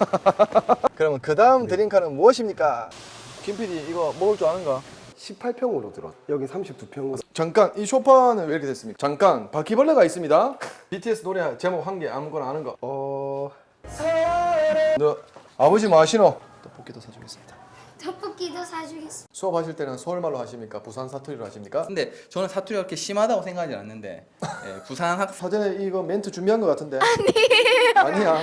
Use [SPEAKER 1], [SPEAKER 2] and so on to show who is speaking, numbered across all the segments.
[SPEAKER 1] 그러면 그 다음 드림카는 무엇입니까? 김 PD 이거 먹을 줄 아는가?
[SPEAKER 2] 18평으로 들어. 여기 32평으로.
[SPEAKER 1] 잠깐 이 소파는 왜 이렇게 됐습니까? 잠깐 바퀴벌레가 있습니다. BTS 노래 제목 한 개 아무거나 아는 거.
[SPEAKER 2] 어,
[SPEAKER 1] 너 아버지 뭐 하시노? 떡볶이도 사주겠습니다.
[SPEAKER 3] 떡볶이도 사주겠습니다.
[SPEAKER 1] 수업하실 때는 서울말로 하십니까? 부산 사투리로 하십니까?
[SPEAKER 4] 근데 저는 사투리가 그렇게 심하다고 생각하지 않는데 예, 부산 학
[SPEAKER 1] 사전에 이거 멘트 준비한 것 같은데 아니에요 아니야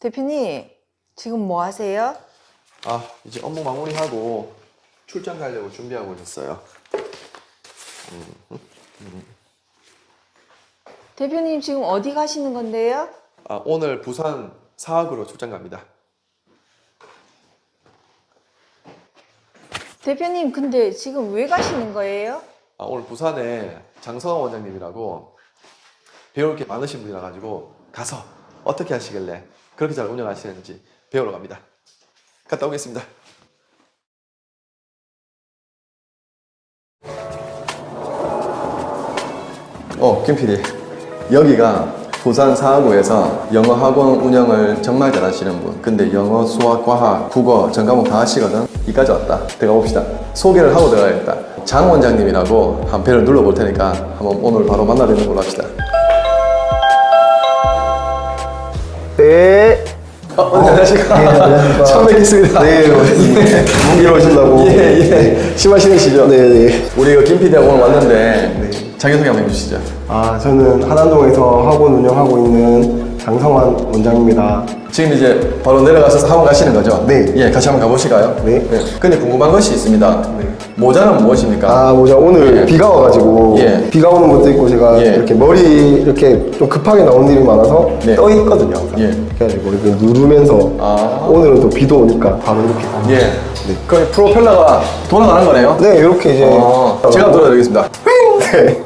[SPEAKER 5] 대표님, 지금 뭐 하세요?
[SPEAKER 1] 아 이제 업무 마무리하고 출장 가려고 준비하고 있었어요
[SPEAKER 5] 대표님 지금 어디 가시는 건데요?
[SPEAKER 1] 아 오늘 부산 사학으로 출장 갑니다
[SPEAKER 5] 대표님, 근데 지금 왜 가시는 거예요?
[SPEAKER 1] 아, 오늘 부산에 장성원 원장님이라고 배울 게 많으신 분이라 가지고 가서 어떻게 하시길래 그렇게 잘 운영하시는지 배우러 갑니다 갔다 오겠습니다 어, 김 PD. 여기가 부산 사하구에서 영어 학원 운영을 정말 잘하시는 분. 근데 영어, 수학, 과학, 국어 전 과목 다 하시거든. 이까지 왔다. 들어가 봅시다. 소개를 하고 들어가야겠다. 장 원장님이라고 한 배를 눌러볼 테니까 한번 오늘 바로 만나뵙는 걸로 합시다.
[SPEAKER 2] 네.
[SPEAKER 1] 어, 안녕하십니까. 처음 뵙겠습니다.
[SPEAKER 2] 네, 무기로 오신다고.
[SPEAKER 1] 예, 예. 심화 신이시죠?
[SPEAKER 2] 네, 네.
[SPEAKER 1] 우리 이거 김 PD가 오늘 왔는데 자기소개 한번 해주시죠.
[SPEAKER 2] 아, 저는 한안동에서 학원 운영하고 있는 장성환 원장입니다.
[SPEAKER 1] 지금 이제 바로 내려가서 학원 가시는 거죠?
[SPEAKER 2] 네.
[SPEAKER 1] 예, 같이 한번 가보실까요?
[SPEAKER 2] 네.
[SPEAKER 1] 근데 궁금한 것이 있습니다. 모자는 무엇입니까?
[SPEAKER 2] 아, 뭐죠? 오늘
[SPEAKER 1] 예.
[SPEAKER 2] 비가 와가지고
[SPEAKER 1] 예.
[SPEAKER 2] 비가 오는 것도 있고 제가
[SPEAKER 1] 예.
[SPEAKER 2] 이렇게 머리 이렇게 좀 급하게 나온 일이 많아서
[SPEAKER 1] 네.
[SPEAKER 2] 떠 있거든요. 항상.
[SPEAKER 1] 예.
[SPEAKER 2] 그래가지고 이렇게 누르면서
[SPEAKER 1] 아.
[SPEAKER 2] 오늘은 또 비도 오니까 바로 이렇게.
[SPEAKER 1] 예. 거의 프로펠러가 돌아가는 거네요.
[SPEAKER 2] 네, 이렇게 이제
[SPEAKER 1] 어, 제가 한번 들어드리겠습니다.
[SPEAKER 2] 네.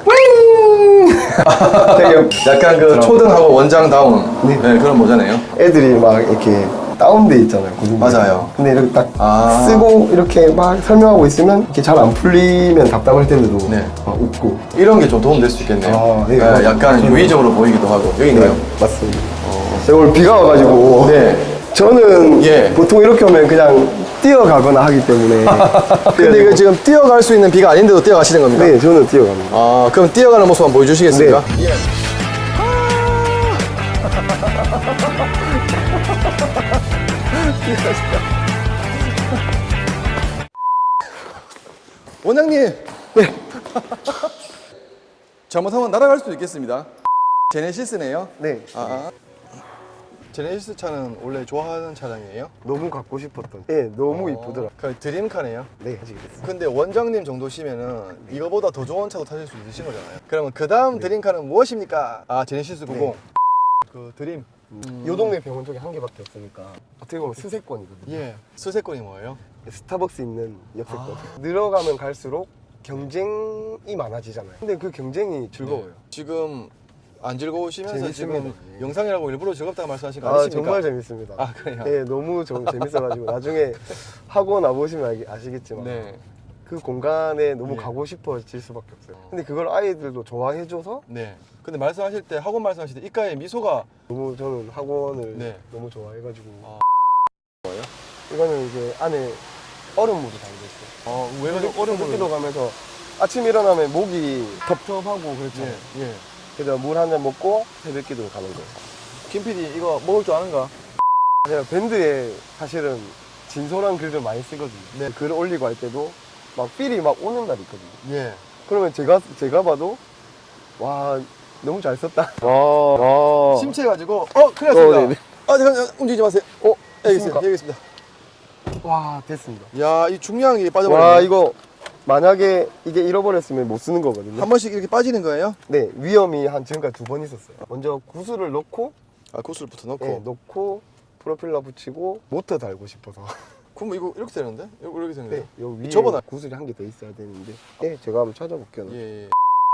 [SPEAKER 2] 되게
[SPEAKER 1] 약간 그 초등하고 원장다운
[SPEAKER 2] 네.
[SPEAKER 1] 네, 그런 모자네요.
[SPEAKER 2] 애들이 막 이렇게 다운돼 있잖아요. 고등부.
[SPEAKER 1] 맞아요.
[SPEAKER 2] 근데 이렇게 딱
[SPEAKER 1] 아.
[SPEAKER 2] 쓰고 이렇게 막 설명하고 있으면 이렇게 잘 안 풀리면 답답할 텐데도
[SPEAKER 1] 네.
[SPEAKER 2] 막 웃고.
[SPEAKER 1] 이런 게 좀 도움될 수 있겠네요.
[SPEAKER 2] 아, 네.
[SPEAKER 1] 예, 약간 유의적으로 보이기도 하고. 여기 있네요.
[SPEAKER 2] 네, 맞습니다. 제가 오늘 비가 와가지고
[SPEAKER 1] 네.
[SPEAKER 2] 저는
[SPEAKER 1] 예.
[SPEAKER 2] 보통 이렇게 오면 그냥 뛰어가거나 하기 때문에
[SPEAKER 1] 근데 이거 지금 뛰어갈 수 있는 비가 아닌데도 뛰어가시는 겁니까?
[SPEAKER 2] 네, 저는 뛰어갑니다.
[SPEAKER 1] 아, 그럼 뛰어가는 모습 한번 보여주시겠습니까?
[SPEAKER 2] 네.
[SPEAKER 1] 예. 원장님. 네. 잘못하면 날아갈 수도 있겠습니다. 제네시스네요.
[SPEAKER 2] 네,
[SPEAKER 1] 아. 제네시스 차는 원래 좋아하는 차량이에요?
[SPEAKER 2] 너무 갖고 싶었던. 네, 너무 이쁘더라.
[SPEAKER 1] 그 드림카네요.
[SPEAKER 2] 네, 하시게 됐어요.
[SPEAKER 1] 근데 원장님 정도시면은 이거보다 더 좋은 차도 타실 수 있으신 거잖아요. 그러면 그 다음 드림카는 무엇입니까? 아 제네시스 90.
[SPEAKER 2] 네.
[SPEAKER 1] 그 드림.
[SPEAKER 2] 요 동네 병원 쪽에 한 개밖에 없으니까 어떻게 보면 수세권이거든요.
[SPEAKER 1] 예. 수세권이 뭐예요?
[SPEAKER 2] 스타벅스 있는 옆에
[SPEAKER 1] 아.
[SPEAKER 2] 거. 늘어가면 갈수록 경쟁이 많아지잖아요. 근데 그 경쟁이 즐거워요.
[SPEAKER 1] 지금 안 즐거우시면서 지금
[SPEAKER 2] 재밌습니다.
[SPEAKER 1] 영상이라고 일부러 즐겁다고 말씀하신 거
[SPEAKER 2] 아,
[SPEAKER 1] 아니십니까?
[SPEAKER 2] 정말 재밌습니다.
[SPEAKER 1] 아, 그래요?
[SPEAKER 2] 네, 너무 좀 재밌어가지고 나중에 학원 와보시면 알- 아시겠지만
[SPEAKER 1] 네.
[SPEAKER 2] 그 공간에 너무
[SPEAKER 1] 예.
[SPEAKER 2] 가고 싶어질 수밖에 없어요. 근데 그걸 아이들도 좋아해줘서
[SPEAKER 1] 네. 근데 말씀하실 때 학원 말씀하실 때 이가에 미소가
[SPEAKER 2] 너무 저는 학원을
[SPEAKER 1] 네.
[SPEAKER 2] 너무 좋아해가지고
[SPEAKER 1] 아,
[SPEAKER 2] 뭐예요? 이거는 이제 안에 얼음물이 담겨 있어요.
[SPEAKER 1] 어, 왜
[SPEAKER 2] 그래서
[SPEAKER 1] 그렇게 얼음을
[SPEAKER 2] 로 가면서 아침 일어나면 목이 텁텁하고 그렇죠.
[SPEAKER 1] 예. 예.
[SPEAKER 2] 그래서 물 한 잔 먹고 새벽기도 가는 거예요.
[SPEAKER 1] 김 PD 이거 먹을 줄 아는가?
[SPEAKER 2] 제가 밴드에 사실은 진솔한 글들 많이 쓰거든요.
[SPEAKER 1] 네.
[SPEAKER 2] 글 올리고 할 때도 막 필이 막 오는 날이 있거든요.
[SPEAKER 1] 예.
[SPEAKER 2] 그러면 제가 제가 봐도 와 너무 잘 썼다. 와, 와.
[SPEAKER 1] 심취해가지고 어 큰일 났습니다.
[SPEAKER 2] 어, 네네.
[SPEAKER 1] 아 잠깐 움직이지 마세요. 어 여기 있습니다. 여기 있습니다.
[SPEAKER 2] 와 됐습니다.
[SPEAKER 1] 야, 이 중요한 게 빠져버렸네.
[SPEAKER 2] 와 이거 만약에 이게 잃어버렸으면 못 쓰는 거거든요.
[SPEAKER 1] 한 번씩 이렇게 빠지는 거예요?
[SPEAKER 2] 네 위험이 한 지금까지 두 번 있었어요. 먼저 구슬을 넣고
[SPEAKER 1] 아, 구슬부터 넣고.
[SPEAKER 2] 네, 넣고 프로펠러 붙이고 모터 달고 싶어서.
[SPEAKER 1] 그럼 이거 이렇게 되는데? 이거 이렇게 되는 거예요?
[SPEAKER 2] 네, 요 위에
[SPEAKER 1] 접어놔.
[SPEAKER 2] 구슬이 한 개 더 있어야 되는데. 네, 제가 한번 찾아볼게요.
[SPEAKER 1] 예.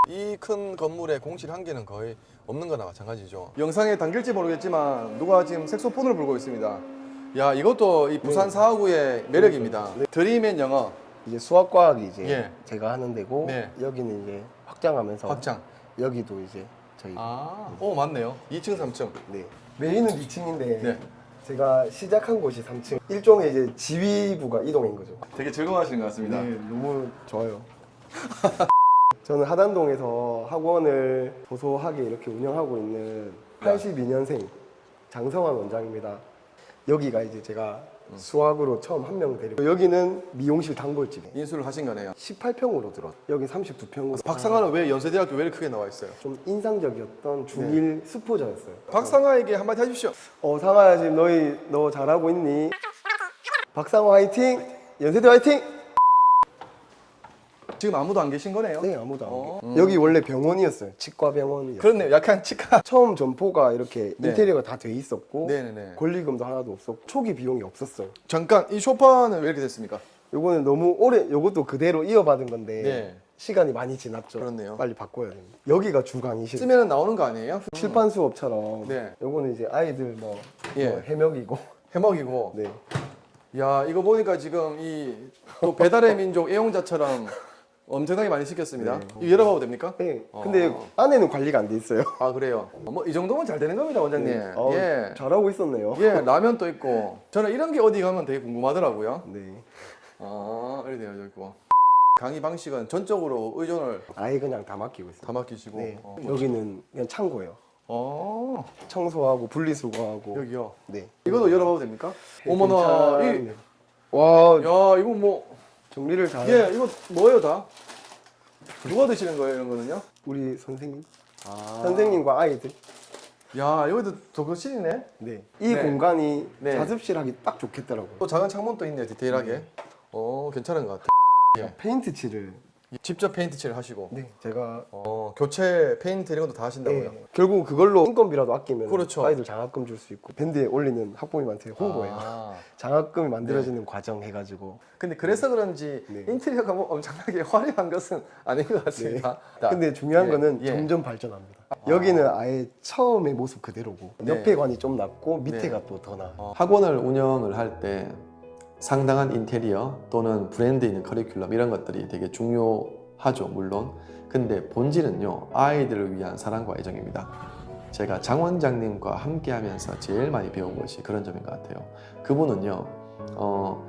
[SPEAKER 1] 이 큰 건물에 공실 한 개는 거의 없는 거나 마찬가지죠. 영상에 담길지 모르겠지만 누가 지금 색소폰을 불고 있습니다. 야, 이것도 이 부산
[SPEAKER 2] 네.
[SPEAKER 1] 사하구의 매력입니다. 드림앤 영어.
[SPEAKER 2] 이제 수학과학이 이제
[SPEAKER 1] 예.
[SPEAKER 2] 제가 하는 데고
[SPEAKER 1] 네.
[SPEAKER 2] 여기는 이제 확장하면서
[SPEAKER 1] 확장.
[SPEAKER 2] 여기도 이제 저희
[SPEAKER 1] 아, 오 맞네요. 2층, 3층.
[SPEAKER 2] 네. 메인은 2층인데
[SPEAKER 1] 네.
[SPEAKER 2] 제가 시작한 곳이 3층. 일종의 이제 지휘부가 이동인 거죠.
[SPEAKER 1] 되게 즐거워하시는 것 같습니다.
[SPEAKER 2] 네, 너무 좋아요. 저는 하단동에서 학원을 도소하게 이렇게 운영하고 있는 82년생 장성환 원장입니다. 여기가 이제 제가 수학으로 처음 한 명 데리고 여기는 미용실 단골집에
[SPEAKER 1] 인수를 하신 거네요.
[SPEAKER 2] 18평으로 들어. 여기 32평으로.
[SPEAKER 1] 박상아는 왜 연세대학교 왜 이렇게 크게 나와 있어요?
[SPEAKER 2] 좀 인상적이었던 중일 수포자였어요.
[SPEAKER 1] 박상아에게 한마디 해주십시오.
[SPEAKER 2] 어 상아야 지금 너희 너 잘하고 있니? 박상호 화이팅! 연세대 화이팅!
[SPEAKER 1] 지금 아무도 안 계신 거네요.
[SPEAKER 2] 네 아무도 안
[SPEAKER 1] 어.
[SPEAKER 2] 계 여기 원래 병원이었어요. 치과 병원이었어요.
[SPEAKER 1] 그렇네요. 약간 치과.
[SPEAKER 2] 처음 점포가 이렇게
[SPEAKER 1] 네.
[SPEAKER 2] 인테리어가 다 돼 있었고
[SPEAKER 1] 네네네.
[SPEAKER 2] 권리금도 하나도 없었고 초기 비용이 없었어요.
[SPEAKER 1] 잠깐 이 소파는 왜 이렇게 됐습니까?
[SPEAKER 2] 요거는 너무 오래 요것도 그대로 이어받은 건데
[SPEAKER 1] 네.
[SPEAKER 2] 시간이 많이 지났죠.
[SPEAKER 1] 그렇네요.
[SPEAKER 2] 빨리 바꿔야 됩니다. 여기가 주강이실.
[SPEAKER 1] 쓰면은 나오는 거 아니에요?
[SPEAKER 2] 칠판 수업처럼
[SPEAKER 1] 네.
[SPEAKER 2] 요거는 이제 아이들 뭐,
[SPEAKER 1] 예.
[SPEAKER 2] 뭐 해먹이고
[SPEAKER 1] 해먹이고.
[SPEAKER 2] 네.
[SPEAKER 1] 야 이거 보니까 지금 이 또 배달의 민족 애용자처럼 엄청나게 많이 시켰습니다.
[SPEAKER 2] 네.
[SPEAKER 1] 이거 열어봐도 됩니까?
[SPEAKER 2] 네. 근데
[SPEAKER 1] 어.
[SPEAKER 2] 안에는 관리가 안 돼 있어요.
[SPEAKER 1] 아 그래요. 뭐 이 정도면 잘 되는 겁니다, 원장님.
[SPEAKER 2] 네. 어,
[SPEAKER 1] 예.
[SPEAKER 2] 잘하고 있었네요.
[SPEAKER 1] 예, 라면도 있고. 저는 이런 게 어디 가면 되게 궁금하더라고요.
[SPEAKER 2] 네.
[SPEAKER 1] 아, 이래 되어 있고. 강의 방식은 전적으로 의존을
[SPEAKER 2] 아예 그냥 다 맡기고 있어요.
[SPEAKER 1] 다 맡기시고.
[SPEAKER 2] 네.
[SPEAKER 1] 어.
[SPEAKER 2] 여기는 그냥 창고예요.
[SPEAKER 1] 어,
[SPEAKER 2] 청소하고 분리수거하고.
[SPEAKER 1] 여기요.
[SPEAKER 2] 네.
[SPEAKER 1] 이거도 열어봐도 됩니까? 어머나, 이.
[SPEAKER 2] 와
[SPEAKER 1] 야, 이거 뭐,
[SPEAKER 2] 정리를 잘.
[SPEAKER 1] 예, 이거 뭐예요, 다? 누가 드시는 거예요, 이런 거는요?
[SPEAKER 2] 우리 선생님,
[SPEAKER 1] 아,
[SPEAKER 2] 선생님과 아이들.
[SPEAKER 1] 야, 여기도 독서실이네.
[SPEAKER 2] 네. 이
[SPEAKER 1] 네.
[SPEAKER 2] 공간이
[SPEAKER 1] 네.
[SPEAKER 2] 자습실 하기 딱 좋겠더라고요.
[SPEAKER 1] 또 작은 창문도 있네요, 디테일하게. 어, 괜찮은 것 같아요. 예.
[SPEAKER 2] 페인트 칠을.
[SPEAKER 1] 직접 페인트 칠 하시고.
[SPEAKER 2] 네. 제가.
[SPEAKER 1] 어, 교체 페인트 이런 것도 다 하신다고요?
[SPEAKER 2] 네. 결국 그걸로 인건비라도 아끼면
[SPEAKER 1] 그렇죠.
[SPEAKER 2] 아이들 장학금 줄 수 있고 밴드에 올리는 학부모님한테 홍보예요.
[SPEAKER 1] 아.
[SPEAKER 2] 장학금이 만들어지는 과정 해가지고.
[SPEAKER 1] 근데 그래서 그런지
[SPEAKER 2] 네.
[SPEAKER 1] 인테리어가 뭐 엄청나게 화려한 것은 아닌 것 같습니다.
[SPEAKER 2] 근데 중요한
[SPEAKER 1] 예,
[SPEAKER 2] 거는
[SPEAKER 1] 예.
[SPEAKER 2] 점점 발전합니다. 여기는 아예 처음의 모습 그대로고
[SPEAKER 1] 네.
[SPEAKER 2] 옆에 관이 좀 낮고 밑에가
[SPEAKER 1] 네.
[SPEAKER 2] 또더 나아.
[SPEAKER 1] 어.
[SPEAKER 6] 학원을 운영을 할 때 상당한 인테리어 또는 브랜드 있는 커리큘럼 이런 것들이 되게 중요하죠 물론. 근데 본질은요 아이들을 위한 사랑과 애정입니다. 제가 장 원장님과 함께 하면서 제일 많이 배운 것이 그런 점인 것 같아요. 그분은요 어,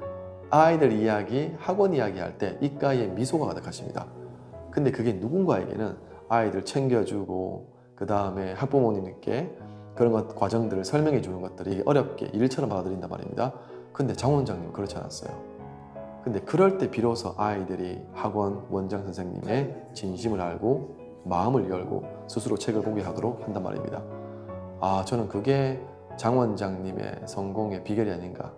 [SPEAKER 6] 아이들 이야기 학원 이야기 할 때 입가에 미소가 가득하십니다. 근데 그게 누군가에게는 아이들 챙겨주고 그 다음에 학부모님께 그런 것 과정들을 설명해 주는 것들이 어렵게 일처럼 받아들인단 말입니다. 근데 장 원장님 그렇지 않았어요. 근데 그럴 때 비로소 아이들이 학원 원장 선생님의 진심을 알고 마음을 열고 스스로 책을 보게 하도록 한단 말입니다. 아 저는 그게 장 원장님의 성공의 비결이 아닌가.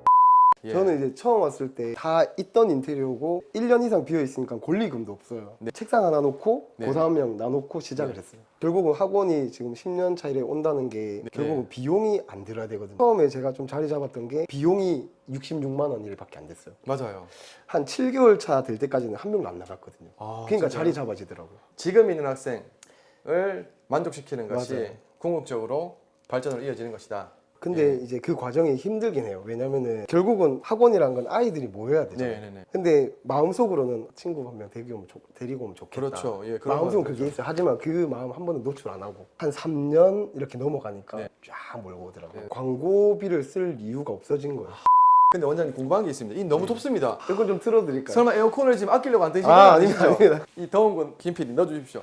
[SPEAKER 1] 예.
[SPEAKER 2] 저는 이제 처음 왔을 때 다 있던 인테리어고 1년 이상 비어 있으니까 권리금도 없어요.
[SPEAKER 1] 네.
[SPEAKER 2] 책상 하나 놓고
[SPEAKER 1] 네.
[SPEAKER 2] 고사 한 명 나놓고 시작을
[SPEAKER 1] 네.
[SPEAKER 2] 했어요. 결국은 학원이 지금 10년 차이에 온다는 게
[SPEAKER 1] 네.
[SPEAKER 2] 결국은 비용이 안 들어야 되거든요. 처음에 제가 좀 자리 잡았던 게 비용이 66만 원 일밖에 안 됐어요.
[SPEAKER 1] 맞아요.
[SPEAKER 2] 한 7개월 차 될 때까지는 한 명도 안 나갔거든요.
[SPEAKER 1] 아,
[SPEAKER 2] 그러니까
[SPEAKER 1] 진짜요?
[SPEAKER 2] 자리 잡아지더라고요.
[SPEAKER 1] 지금 있는 학생을 만족시키는 것이
[SPEAKER 2] 맞아요.
[SPEAKER 1] 궁극적으로 발전으로 이어지는 것이다.
[SPEAKER 2] 근데
[SPEAKER 1] 예.
[SPEAKER 2] 이제 그 과정이 힘들긴 해요. 왜냐면은 결국은 학원이란 건 아이들이 모여야 되잖아요.
[SPEAKER 1] 네네네.
[SPEAKER 2] 근데 마음속으로는 친구 한 명 데리고 오면, 좋- 데리고 오면 좋겠다.
[SPEAKER 1] 그렇죠. 예, 그런
[SPEAKER 2] 마음속은 그게 있어요. 하지만 그 마음 한 번은 노출 안 하고 한 3년 이렇게 넘어가니까
[SPEAKER 1] 네.
[SPEAKER 2] 쫙 몰고 오더라고요.
[SPEAKER 1] 네.
[SPEAKER 2] 광고비를 쓸 이유가 없어진 거예요.
[SPEAKER 1] 근데 원장님 궁금한 게 있습니다. 이 너무 덥습니다.
[SPEAKER 2] 이거 좀 틀어드릴까요?
[SPEAKER 1] 설마 에어컨을 지금 아끼려고 안 드시는 거
[SPEAKER 2] 아? 아닙니다, 아닙니다.
[SPEAKER 1] 이 더운 건 김PD 넣어주십시오.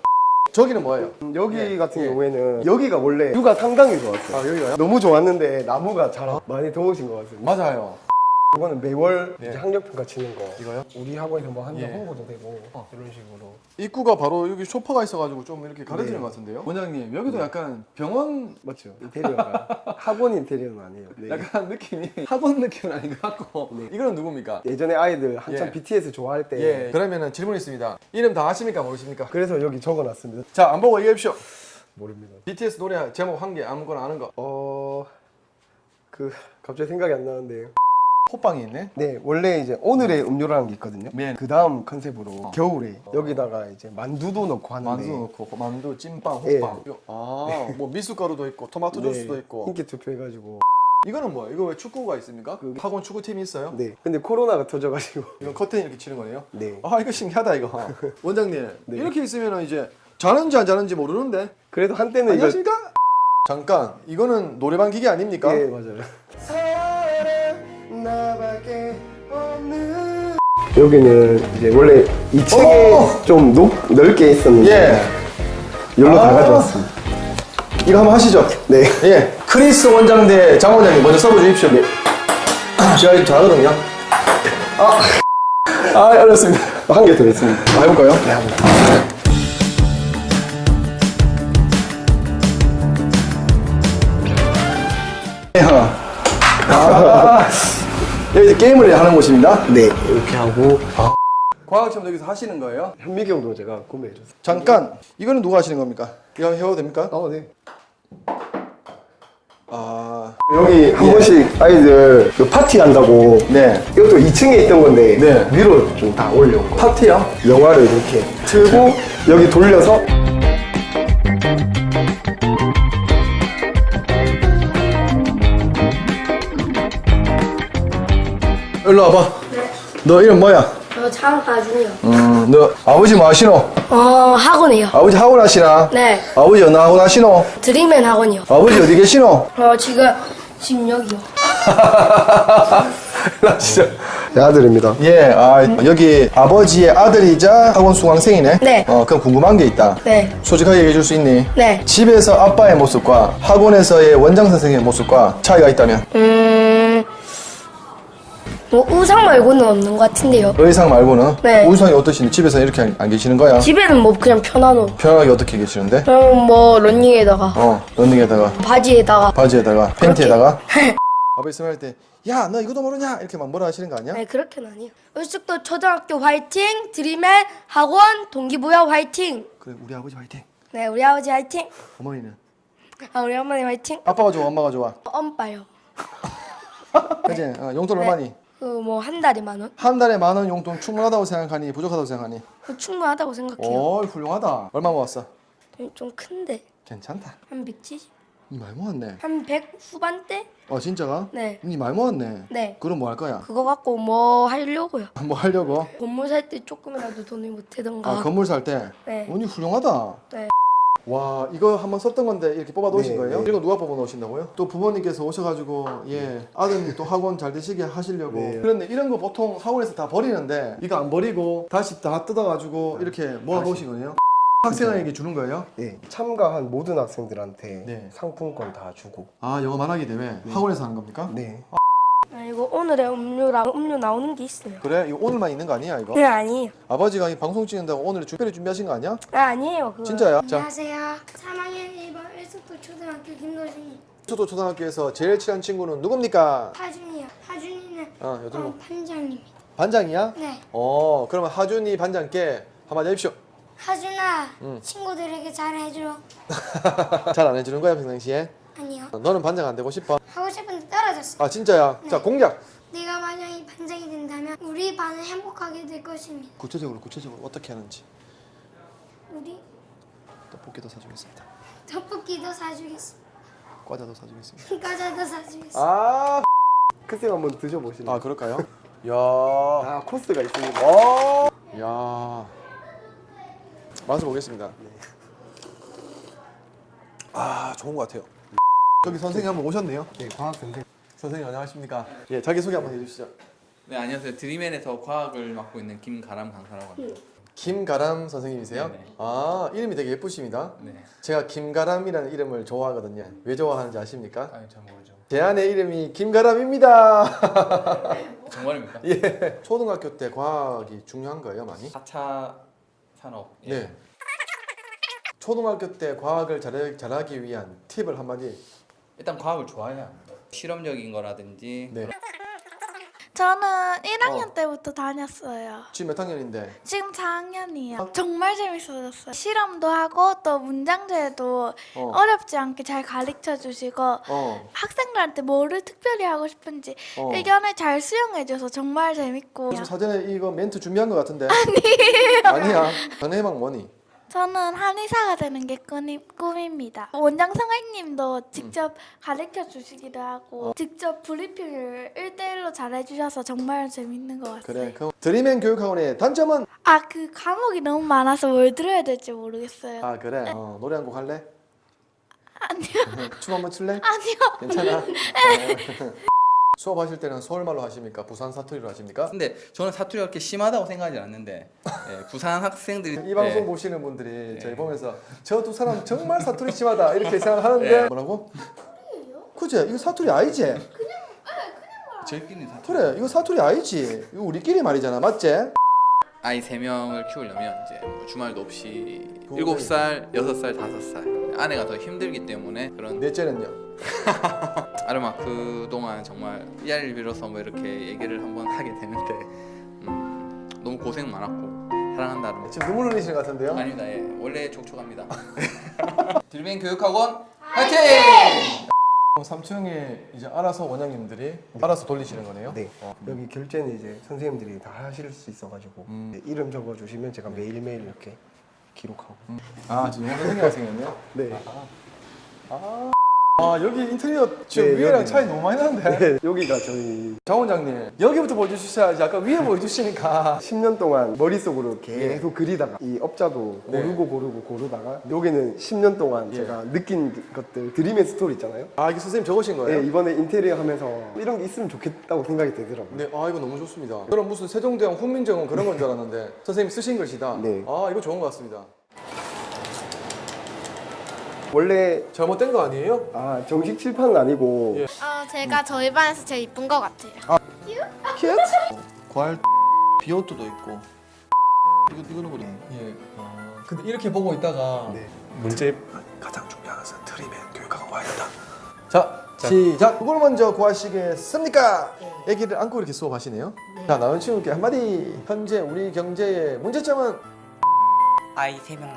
[SPEAKER 1] 저기는 뭐예요?
[SPEAKER 2] 음, 여기
[SPEAKER 1] 예,
[SPEAKER 2] 같은
[SPEAKER 1] 예.
[SPEAKER 2] 경우에는 여기가 원래 뷰가 상당히 좋았어요.
[SPEAKER 1] 아 여기가요?
[SPEAKER 2] 너무 좋았는데 나무가 잘 많이 더우신 것 같습니다.
[SPEAKER 1] 맞아요.
[SPEAKER 2] 이거는 매월
[SPEAKER 1] 네.
[SPEAKER 2] 이제 학력평가 치는 거.
[SPEAKER 1] 이거요?
[SPEAKER 2] 우리 학원에서 뭐 한다
[SPEAKER 1] 예.
[SPEAKER 2] 홍보도 되고
[SPEAKER 1] 어.
[SPEAKER 2] 이런 식으로.
[SPEAKER 1] 입구가 바로 여기 소파가 있어가지고 좀 이렇게 가려지는
[SPEAKER 2] 네.
[SPEAKER 1] 것 같은데요? 원장님 여기도 약간 병원
[SPEAKER 2] 맞죠? 인테리어가 학원 인테리어는 아니에요. 네.
[SPEAKER 1] 약간 느낌이 학원 느낌은 아닌 것 같고 이거는 누굽니까?
[SPEAKER 2] 예전에 아이들 한참
[SPEAKER 1] 예.
[SPEAKER 2] BTS 좋아할 때
[SPEAKER 1] 예. 그러면은 질문 있습니다. 이름 다 아십니까 모르십니까?
[SPEAKER 2] 그래서 여기 적어놨습니다.
[SPEAKER 1] 자 안 보고 얘기해 주십시오.
[SPEAKER 2] 모릅니다.
[SPEAKER 1] BTS 노래 제목 한 개 아무거나 아는 거.
[SPEAKER 2] 어... 그 갑자기 생각이 안 나는데
[SPEAKER 1] 호빵이 있네.
[SPEAKER 2] 네 원래 이제 오늘의 음료라는 게 있거든요
[SPEAKER 1] 네.
[SPEAKER 2] 그 다음 컨셉으로 겨울에 여기다가 이제 만두도 넣고 하는데
[SPEAKER 1] 만두 넣고 만두, 찐빵,
[SPEAKER 2] 예.
[SPEAKER 1] 호빵. 아뭐 미숫가루도 있고 토마토
[SPEAKER 2] 네,
[SPEAKER 1] 주스도 있고.
[SPEAKER 2] 인기 투표해가지고
[SPEAKER 1] 이거는 뭐야? 이거 왜 축구가 있습니까? 학원 축구팀이 있어요?
[SPEAKER 2] 네. 근데 코로나가 터져가지고.
[SPEAKER 1] 이건 커튼 이렇게 치는 거네요?
[SPEAKER 2] 네.
[SPEAKER 1] 아 이거 신기하다 이거 원장님 이렇게 있으면 이제 잘하는지 안 잘하는지 모르는데
[SPEAKER 2] 그래도 한때는 이거.
[SPEAKER 1] 안녕하십니까? 잠깐 이거는 노래방 기계 아닙니까?
[SPEAKER 2] 예, 맞아요. 여기는 이제 원래 2층에
[SPEAKER 1] 어!
[SPEAKER 2] 좀 높, 넓게 있었는데
[SPEAKER 1] 예
[SPEAKER 2] 여기로 다
[SPEAKER 1] 아.
[SPEAKER 2] 가져왔습니다.
[SPEAKER 1] 이거 한번 하시죠
[SPEAKER 2] 네.
[SPEAKER 1] 예 크리스 원장 대 장 원장님 먼저 써보 주십시오 네. 제가 이거 잘하거든요 아, 아 어렵습니다
[SPEAKER 2] 한 개 더 있습니다.
[SPEAKER 1] 한번 해볼까요? 네 한번 아, 여기 이제 게임을 하는 곳입니다
[SPEAKER 2] 네. 이렇게 하고
[SPEAKER 1] 과학 시험 여기서 하시는 거예요?
[SPEAKER 2] 현미경도 제가 구매해줬어요.
[SPEAKER 1] 잠깐 이거는 누가 하시는 겁니까? 이거 해봐도 됩니까?
[SPEAKER 2] 어, 네.
[SPEAKER 1] 아,
[SPEAKER 2] 여기 한 번씩 아이들 그 파티 한다고
[SPEAKER 1] 네.
[SPEAKER 2] 이것도 2층에 있던 건데
[SPEAKER 1] 네.
[SPEAKER 2] 위로 좀 다 올려온.
[SPEAKER 1] 파티요?
[SPEAKER 2] 영화를 이렇게 틀고 여기 돌려서
[SPEAKER 1] 일로 와봐. 너 이름 뭐야?
[SPEAKER 3] 저 장가준이요.
[SPEAKER 1] 음, 너 아버지 뭐 하시노?
[SPEAKER 3] 어, 학원이요.
[SPEAKER 1] 아버지 학원 하시나?
[SPEAKER 3] 네.
[SPEAKER 1] 아버지 어느 학원 하시노?
[SPEAKER 3] 드림맨 학원이요.
[SPEAKER 1] 아버지 어디 계시노?
[SPEAKER 3] 어, 지금, 지금 여기요.
[SPEAKER 1] 나 진짜.
[SPEAKER 2] 내 아들입니다.
[SPEAKER 1] 예, 아, 여기 아버지의 아들이자 학원 수강생이네?
[SPEAKER 3] 네.
[SPEAKER 1] 어, 그럼 궁금한 게 있다.
[SPEAKER 3] 네.
[SPEAKER 1] 솔직하게 얘기해 줄 수 있니?
[SPEAKER 3] 네.
[SPEAKER 1] 집에서 아빠의 모습과 학원에서의 원장 선생님의 모습과 차이가 있다면?
[SPEAKER 3] 음, 뭐, 우상 말고는 없는 것 같은데요.
[SPEAKER 1] 의상 말고는?
[SPEAKER 3] 네.
[SPEAKER 1] 우상이 어떠신지? 집에서 이렇게 안, 안 계시는 거야?
[SPEAKER 3] 집에는 뭐, 그냥 편한 옷.
[SPEAKER 1] 편하게 어떻게 계시는데?
[SPEAKER 3] 그럼 뭐, 런닝에다가,
[SPEAKER 1] 어, 런닝에다가,
[SPEAKER 3] 바지에다가.
[SPEAKER 1] 바지에다가, 팬티에다가. 아버지 있으면 할 때, 야, 너 이것도 모르냐? 이렇게 막 뭐라 하시는 거 아니야?
[SPEAKER 3] 아니, 그렇게는 아니에요. 을숙도 초등학교 화이팅! 드림맨 학원 동기부여 화이팅!
[SPEAKER 1] 그래, 우리 아버지 화이팅.
[SPEAKER 3] 네, 우리 아버지 화이팅!
[SPEAKER 1] 어머니는?
[SPEAKER 3] 아, 우리 어머니 화이팅!
[SPEAKER 1] 아빠가 좋아, 엄마가 좋아.
[SPEAKER 3] 엄빠요.
[SPEAKER 1] 그지? 어, 용돈 얼마니?
[SPEAKER 3] 그, 뭐, 한 달에 만 원?
[SPEAKER 1] 한 달에 만 원 용돈 충분하다고 생각하니? 부족하다고 생각하니?
[SPEAKER 3] 그 충분하다고 생각해요.
[SPEAKER 1] 오, 훌륭하다. 얼마 모았어?
[SPEAKER 3] 좀 큰데.
[SPEAKER 1] 괜찮다.
[SPEAKER 3] 한 170?
[SPEAKER 1] 니 많이 모았네.
[SPEAKER 3] 한 100 후반대?
[SPEAKER 1] 어, 진짜가?
[SPEAKER 3] 네.
[SPEAKER 1] 니 많이 모았네.
[SPEAKER 3] 네.
[SPEAKER 1] 그럼 뭐 할 거야?
[SPEAKER 3] 그거 갖고 뭐 하려고요.
[SPEAKER 1] 뭐 하려고?
[SPEAKER 3] 건물 살 때 조금이라도 돈을 못 해던가.
[SPEAKER 1] 아, 건물 살 때?
[SPEAKER 3] 네.
[SPEAKER 1] 언니 훌륭하다.
[SPEAKER 3] 네.
[SPEAKER 1] 와, 이거 한번 썼던 건데 이렇게 뽑아 놓으신
[SPEAKER 2] 네,
[SPEAKER 1] 거예요?
[SPEAKER 2] 네.
[SPEAKER 1] 이거 누가 뽑아 놓으신다고요? 또 부모님께서 오셔가지고, 예, 아드님 또 학원 잘 되시게 하시려고.
[SPEAKER 2] 네.
[SPEAKER 1] 그런데 이런 거 보통 학원에서 다 버리는데, 이거 안 버리고 다시 다 뜯어가지고 이렇게 모아 놓으신 거예요? 학생에게 주는 거예요?
[SPEAKER 2] 네. 참가한 모든 학생들한테
[SPEAKER 1] 네.
[SPEAKER 2] 상품권 다 주고.
[SPEAKER 1] 아, 영어 말하기 대회 학원에서 하는 겁니까?
[SPEAKER 2] 네.
[SPEAKER 3] 아, 오늘의 음료랑 음료 나오는 게 있어요.
[SPEAKER 1] 그래? 이거 오늘만 있는 거 아니야, 이거?
[SPEAKER 3] 네, 아니에요.
[SPEAKER 1] 아버지가 이 방송 찍는다고 오늘 특별히 준비하신 거 아니야?
[SPEAKER 3] 아, 아니에요. 그거.
[SPEAKER 1] 진짜야? 자,
[SPEAKER 3] 안녕하세요. 3학년 1번 일숙도 초등학교 김도진이.
[SPEAKER 1] 초도 초등학교에서 제일 친한 친구는 누굽니까?
[SPEAKER 3] 하준이요. 하준이는
[SPEAKER 1] 어,
[SPEAKER 3] 어, 반장님입니다.
[SPEAKER 1] 반장이야?
[SPEAKER 3] 네.
[SPEAKER 1] 어, 그러면 하준이 반장께 한마디 해십시오.
[SPEAKER 3] 하준아,
[SPEAKER 1] 음.
[SPEAKER 3] 친구들에게 잘해줘.
[SPEAKER 1] 잘 안 해주는 거야, 평상시에?
[SPEAKER 3] 아니요.
[SPEAKER 1] 어, 너는 반장 안 되고 싶어?
[SPEAKER 3] 하고 싶은데 떨어졌어.
[SPEAKER 1] 아, 진짜야? 자, 공약!
[SPEAKER 3] 내가 만약에 반장이 된다면 우리 반은 행복하게 될 것입니다.
[SPEAKER 1] 구체적으로, 구체적으로 어떻게 하는지
[SPEAKER 3] 우리
[SPEAKER 1] 떡볶이도 사주겠습니다.
[SPEAKER 3] 떡볶이도 사주겠습니다.
[SPEAKER 1] 과자도 사주겠습니다.
[SPEAKER 3] 과자도 사주겠습니다.
[SPEAKER 1] 아,
[SPEAKER 2] 크쌤 한번 드셔보실래요?
[SPEAKER 1] 아 그럴까요? 야,
[SPEAKER 2] 아, 코스가 있습니다.
[SPEAKER 1] 어, 야, 맛을 보겠습니다. 아, 좋은 것 같아요. 저기 선생님 한번 오셨네요.
[SPEAKER 2] 네, 과학 선생.
[SPEAKER 1] 선생님 안녕하십니까? 예, 자기 소개 한번 해주시죠.
[SPEAKER 4] 네 안녕하세요. 드림맨에서 과학을 맡고 있는 김가람 강사라고 합니다.
[SPEAKER 1] 김가람 선생님이세요?
[SPEAKER 4] 네네.
[SPEAKER 1] 아, 이름이 되게 예쁘십니다.
[SPEAKER 4] 네.
[SPEAKER 1] 제가 김가람이라는 이름을 좋아하거든요. 왜 좋아하는지 아십니까?
[SPEAKER 4] 아니 잘 모르죠.
[SPEAKER 1] 제 아내 이름이 김가람입니다.
[SPEAKER 4] 정말입니까?
[SPEAKER 1] 예. 초등학교 때 과학이 중요한 거예요, 많이?
[SPEAKER 4] 4차 산업. 예.
[SPEAKER 1] 네. 초등학교 때 과학을 잘, 잘하기 위한 팁을 한마디.
[SPEAKER 4] 일단 과학을 좋아해야 합니다. 실험적인 거라든지
[SPEAKER 1] 네.
[SPEAKER 7] 저는 1학년
[SPEAKER 1] 어.
[SPEAKER 7] 때부터 다녔어요.
[SPEAKER 1] 지금 몇 학년인데?
[SPEAKER 7] 지금 4학년이에요. 정말 재밌어졌어요. 실험도 하고 또 문장제도
[SPEAKER 1] 어.
[SPEAKER 7] 어. 렵지 않게 잘 가르쳐 주시고
[SPEAKER 1] 어.
[SPEAKER 7] 학생들한테 뭐를 특별히 하고 싶은지
[SPEAKER 1] 어.
[SPEAKER 7] 의견을 잘 수용해줘서 정말 재밌고
[SPEAKER 1] 지금 사전에 이거 멘트 준비한 것 같은데? 아니에요. 아니야. 전해막 뭐니?
[SPEAKER 7] 저는 한의사가 되는 게 꿈이, 꿈입니다. 원장 선생님도 직접 가르쳐 주시기도 하고 직접 브리핑을 1대1로 잘 해주셔서 정말 재밌는 것 같아요.
[SPEAKER 1] 그래. 그럼 드림앤 교육학원의 단점은?
[SPEAKER 7] 아, 그 과목이 너무 많아서 뭘 들어야 될지 모르겠어요.
[SPEAKER 1] 아 그래. 어, 노래 한 곡 할래?
[SPEAKER 7] 아니요.
[SPEAKER 1] 춤 한번 출래?
[SPEAKER 7] 아니요.
[SPEAKER 1] 괜찮아. 어. 수업하실 때는 서울말로 하십니까? 부산 사투리로 하십니까?
[SPEAKER 4] 근데 저는 사투리가 그렇게 심하다고 생각하지 않는데 예, 부산 학생들이
[SPEAKER 1] 이 방송
[SPEAKER 4] 예,
[SPEAKER 1] 보시는 분들이 저희
[SPEAKER 4] 네.
[SPEAKER 1] 보면서 저 두 사람 정말 사투리 심하다 이렇게 생각하는데
[SPEAKER 4] 네.
[SPEAKER 1] 뭐라고? 그지? 이거 사투리 아니지?
[SPEAKER 4] 저희끼리 사투리
[SPEAKER 1] 그래 이거 사투리 아니지? 이거 우리끼리 말이잖아 맞지?
[SPEAKER 4] 아이 세 명을 키우려면 이제 뭐 주말도 없이 일곱 살, 여섯 살, 다섯 살 아내가 더 힘들기 때문에 그런
[SPEAKER 1] 넷째는요?
[SPEAKER 4] 아르마 그 동안 정말 이 자리를 빌어서 뭐 이렇게 얘기를 한번 하게 되는데 음, 너무 고생 많았고 사랑한다 아르마
[SPEAKER 1] 지금 눈물 흘리시는 것 같은데요?
[SPEAKER 4] 아닙니다 예 원래 촉촉합니다 딜뱅 교육학원 화이팅!
[SPEAKER 1] 3층에 이제 알아서 원장님들이 알아서 돌리시는 거네요?
[SPEAKER 2] 네. 여기 결제는 이제 선생님들이 다 하실 수 있어가지고
[SPEAKER 1] 음.
[SPEAKER 2] 네, 이름 적어주시면 제가 매일매일 이렇게 기록하고
[SPEAKER 1] 아 지금 영어 선생님 생겼네요?
[SPEAKER 2] 네.
[SPEAKER 1] 아 여기 인테리어 지금
[SPEAKER 2] 네,
[SPEAKER 1] 위에랑
[SPEAKER 2] 여기.
[SPEAKER 1] 차이 너무 많이 나는데
[SPEAKER 2] 네, 여기가 저희
[SPEAKER 1] 장 원장님 여기부터 보여주셔야지 아까 위에 보여주시니까
[SPEAKER 2] 10년 동안 머릿속으로 계속 그리다가 이 업자도
[SPEAKER 1] 네.
[SPEAKER 2] 고르고 고르고 고르다가 여기는 10년 동안
[SPEAKER 1] 예.
[SPEAKER 2] 제가 느낀 것들 드림의 스토리 있잖아요.
[SPEAKER 1] 아 이게 선생님 적으신 거예요?
[SPEAKER 2] 네, 이번에 인테리어 하면서 이런 게 있으면 좋겠다고 생각이 들더라고요.
[SPEAKER 1] 네, 아 이거 너무 좋습니다. 그럼 무슨 세종대왕 훈민정음 그런 건 줄 알았는데 선생님 쓰신 글씨다.
[SPEAKER 2] 네.
[SPEAKER 1] 아 이거 좋은 것 같습니다.
[SPEAKER 2] 원래
[SPEAKER 1] 잘못된 거 아니에요?
[SPEAKER 2] 아 정식 칠판은 아니고
[SPEAKER 1] 예.
[SPEAKER 8] 어, 제가 저희 반에서 제일 이쁜 것 같아요.
[SPEAKER 1] 큐트? 과일 비오트도 있고 이거 이거는 뭐지? 예. 아, 근데 이렇게 보고 있다가
[SPEAKER 2] 네.
[SPEAKER 1] 문제 가장 중요한 것은 트림앤 교육하고 와야 된다. 자, 시작. 누굴 먼저 구하시겠습니까? 아기를 안고 이렇게 수업하시네요. 자, 나은 친구께 한마디. 현재 우리 경제의 문제점은
[SPEAKER 9] 아이 세명